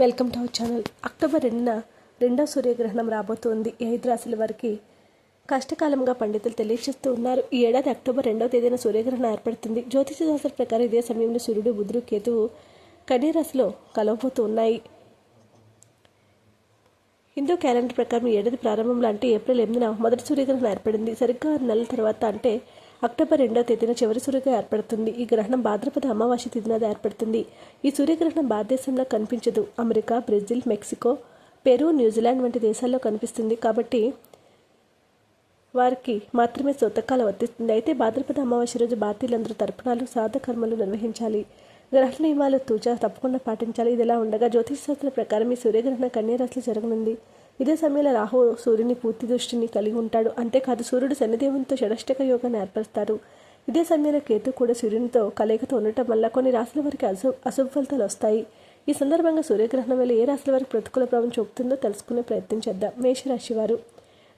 Welcome to our channel. October రెండున రెండో సూర్యగ్రహణం రాబోతోంది. ఐదు రాశుల వారికి కష్టకాలంగా పండితులు తెలియజేస్తూ ఉన్నారు. ఈ ఏడాది అక్టోబర్ రెండవ తేదీన సూర్యగ్రహణం ఏర్పడుతుంది. జ్యోతిష శాస్త్ర ప్రకారం ఇదే సమయంలో సూర్యుడు బుధుడు కేతువు కన్యరాశిలో కలవబోతూ ఉన్నాయి. హిందూ క్యాలెండర్ ప్రకారం ఈ ఏడాది ప్రారంభంలో అంటే ఏప్రిల్ ఎనిమిదిన మొదటి సూర్యగ్రహణం ఏర్పడింది. సరిగ్గా ఆరు నెలల తర్వాత అంటే అక్టోబర్ రెండవ తేదీన చివరి సూర్యగ్రహం ఏర్పడుతుంది. ఈ గ్రహణం భాద్రపద అమావాస్య తేదీన ఏర్పడుతుంది. ఈ సూర్యగ్రహణం భారతదేశంలో కనిపించదు. America Brazil Mexico Peru New Zealand వంటి దేశాల్లో కనిపిస్తుంది. కాబట్టి వారికి మాత్రమే సొంతకాలం వర్తిస్తుంది. అయితే భాద్రపద అమావాస్య రోజు భారతీయులందరూ తర్పణాలు సాధకర్మలు నిర్వహించాలి. గ్రహణ నియమాలు తూచా తప్పకుండా పాటించాలి. ఇది ఎలా ఉండగా జ్యోతిష్ శాస్త్ర ప్రకారం ఈ సూర్యగ్రహణం కన్యారాశిలో జరగనుంది. ఇదే సమయంలో రాహు సూర్యుని పూర్తి దృష్టిని కలిగి ఉంటాడు. అంతేకాదు సూర్యుడు శనిదేవునితో షడష్టక యోగాన్ని ఏర్పరుస్తారు. ఇదే సమయంలో కేతు కూడా సూర్యునితో కలయికతో ఉండటం వల్ల కొన్ని రాశుల వారికి అశు అశుభ ఫలితాలు వస్తాయి. ఈ సందర్భంగా సూర్యగ్రహణం వల్ల ఏ రాశుల వారికి ప్రతికూల ప్రభావం చూపుతుందో తెలుసుకునే ప్రయత్నం చేద్దాం. మేషరాశి వారు.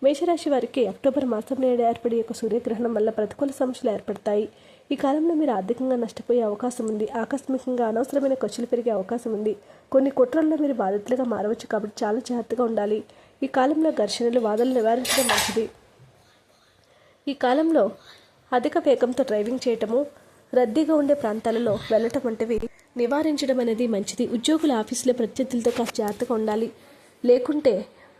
మేషరాశి వారికి అక్టోబర్ మాసం నేడు ఏర్పడే యొక్క సూర్యగ్రహణం వల్ల ప్రతికూల సమస్యలు ఏర్పడతాయి. ఈ కాలంలో మీరు ఆర్థికంగా నష్టపోయే అవకాశం ఉంది. ఆకస్మికంగా అనవసరమైన ఖర్చులు పెరిగే అవకాశం ఉంది. కొన్ని కుట్రల్లో మీరు బాధితులుగా మారవచ్చు కాబట్టి చాలా జాగ్రత్తగా ఉండాలి. ఈ కాలంలో ఘర్షణలు వాదనలు నివారించడం మంచిది. ఈ కాలంలో అధిక వేగంతో డ్రైవింగ్ చేయటము రద్దీగా ఉండే ప్రాంతాలలో వెళ్ళటం వంటివి నివారించడం అనేది మంచిది. ఉద్యోగుల ఆఫీసులో ప్రత్యర్థులతో కాస్త జాగ్రత్తగా ఉండాలి. లేకుంటే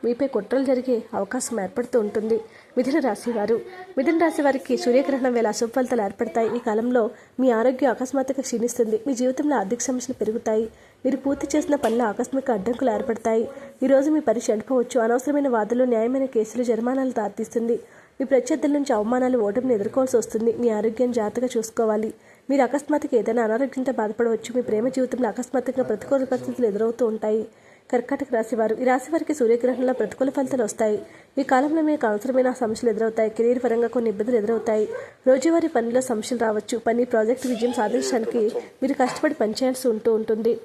మీపై కుట్రలు జరిగే అవకాశం ఏర్పడుతూ ఉంటుంది. మిథున రాశివారు మిథున రాశి వారికి సూర్యగ్రహణం వేళ అశుభఫలితాలు ఏర్పడతాయి. ఈ కాలంలో మీ ఆరోగ్యం అకస్మాత్తుగా క్షీణిస్తుంది. మీ జీవితంలో ఆర్థిక సమస్యలు పెరుగుతాయి. మీరు పూర్తి చేసిన పనులు ఆకస్మిక అడ్డంకులు ఏర్పడతాయి. ఈరోజు మీ పరీక్ష చనిపోవచ్చు అనవసరమైన వాదులు న్యాయమైన కేసులు జరిమానాలు దారితీస్తుంది. మీ ప్రత్యర్థుల నుంచి అవమానాలు ఓటమిని ఎదుర్కోవాల్సి వస్తుంది. మీ ఆరోగ్యం జాగ్రత్తగా చూసుకోవాలి. మీరు అకస్మాత్తుగా ఏదైనా అనారోగ్యంతో బాధపడవచ్చు. మీ ప్రేమ జీవితంలో అకస్మాత్తుగా ప్రతికూల పరిస్థితులు ఎదురవుతూ ఉంటాయి. కర్కాటక రాశి వారు ఈ రాశి వారికి సూర్యగ్రహణంలో ప్రతికూల ఫలితాలు వస్తాయి. ఈ కాలంలో మీకు అవసరమైన సమస్యలు ఎదురవుతాయి. కెరీర్ పరంగా కొన్ని ఇబ్బందులు ఎదురవుతాయి. రోజువారీ పనిలో సమస్యలు రావచ్చు. పని ప్రాజెక్టు విజయం సాధించడానికి మీరు కష్టపడి పనిచేయాల్సి ఉంటూ ఉంటుంది.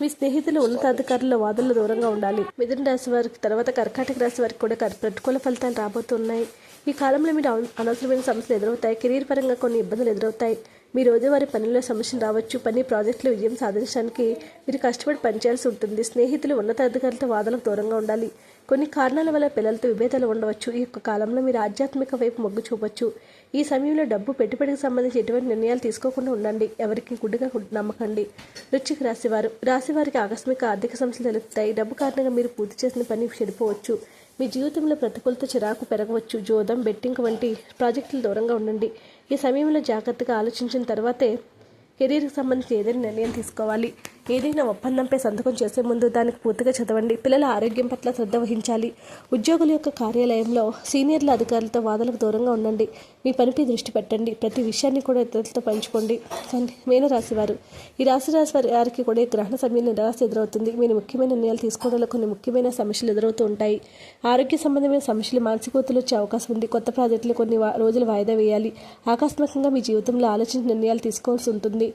మీ స్నేహితులు ఉన్నతాధికారుల వాదనలు దూరంగా ఉండాలి. మిథున రాశి వారికి తర్వాత కర్కాటక రాశి వారికి కూడా కర్- ప్రతికూల ఫలితాలు రాబోతున్నాయి. ఈ కాలంలో మీరు అనవసరమైన సమస్యలు ఎదురవుతాయి. కెరీర్ పరంగా కొన్ని ఇబ్బందులు ఎదురవుతాయి. మీ రోజువారీ పనుల్లో సమస్యలు రావచ్చు. పని ప్రాజెక్టులో విజయం సాధించడానికి మీరు కష్టపడి పనిచేయాల్సి ఉంటుంది. స్నేహితులు ఉన్నతాధికారులతో వాదనకు దూరంగా ఉండాలి. కొన్ని కారణాల వల్ల పిల్లలతో విభేదాలు ఉండవచ్చు. ఈ యొక్క కాలంలో మీరు ఆధ్యాత్మిక వైపు మొగ్గు చూపవచ్చు ఈ సమయంలో డబ్బు పెట్టుబడికి సంబంధించి ఎటువంటి నిర్ణయాలు తీసుకోకుండా ఉండండి. ఎవరికి గుడ్డుగా నమ్మకండి. వృచ్చిక రాశివారు. రాశివారికి ఆకస్మిక ఆర్థిక సమస్యలు తెలుస్తాయి డబ్బు కారణంగా మీరు పూర్తి చేసిన పని చెడిపోవచ్చు. మీ జీవితంలో ప్రతికూలత చిరాకు పెరగవచ్చు. జోదం బెట్టింగ్ వంటి ప్రాజెక్టులు దూరంగా ఉండండి. ఈ సమయంలో జాగ్రత్తగా ఆలోచించిన తర్వాతే కెరీర్కి సంబంధించి ఏదైనా నిర్ణయం తీసుకోవాలి. ఏదైనా ఒప్పందంపై సంతకం చేసే ముందు దానికి పూర్తిగా చదవండి. పిల్లల ఆరోగ్యం పట్ల శ్రద్ధ వహించాలి. ఉద్యోగుల యొక్క కార్యాలయంలో సీనియర్ల అధికారులతో వాదనకు దూరంగా ఉండండి. మీ పనిపై దృష్టి పెట్టండి. ప్రతి విషయాన్ని కూడా ఇతరులతో పంచుకోండి. కానీ మీన ఈ రాశి రాశి వారి వారికి కూడా గ్రహణ సమయంలో నిరాశ ఎదురవుతుంది. మీరు ముఖ్యమైన నిర్ణయాలు తీసుకోవడంలో కొన్ని ముఖ్యమైన సమస్యలు ఎదురవుతూ ఉంటాయి. ఆరోగ్య సంబంధమైన సమస్యలు మానసిక ఒత్తిడి వచ్చే అవకాశం ఉంది. కొత్త ప్రాజెక్టులు కొన్ని రోజులు వాయిదా వేయాలి. ఆకస్మికంగా మీ జీవితంలో ఆలోచించిన నిర్ణయాలు తీసుకోవాల్సి ఉంటుంది.